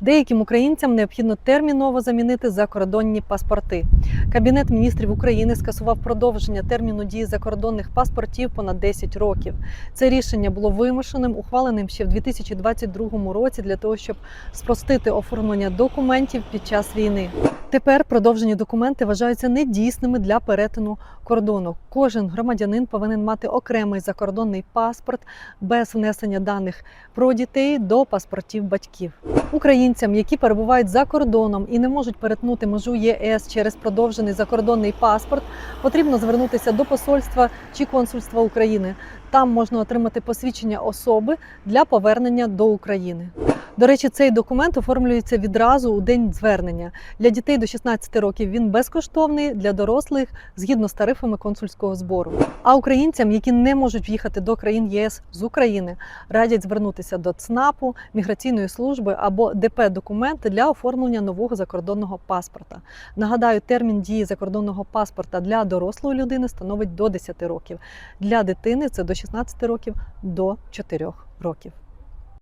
Деяким українцям необхідно терміново замінити закордонні паспорти. Кабінет міністрів України скасував продовження терміну дії закордонних паспортів понад 10 років. Це рішення було вимушеним, ухваленим ще в 2022 році для того, щоб спростити оформлення документів під час війни. Тепер продовжені документи вважаються недійсними для перетину кордону. Кожен громадянин повинен мати окремий закордонний паспорт без внесення даних про дітей до паспортів батьків. Українцям, які перебувають за кордоном і не можуть перетнути межу ЄС через продовжений закордонний паспорт, потрібно звернутися до посольства чи консульства України. Там можна отримати посвідчення особи для повернення до України. До речі, цей документ оформлюється відразу у день звернення. Для дітей до 16 років він безкоштовний, для дорослих згідно з тарифами консульського збору. А українцям, які не можуть в'їхати до країн ЄС з України, радять звернутися до ЦНАПу, міграційної служби або ДП документи для оформлення нового закордонного паспорта. Нагадаю, термін дії закордонного паспорта для дорослої людини становить до 10 років. Для дитини це до 16 років до 4 років.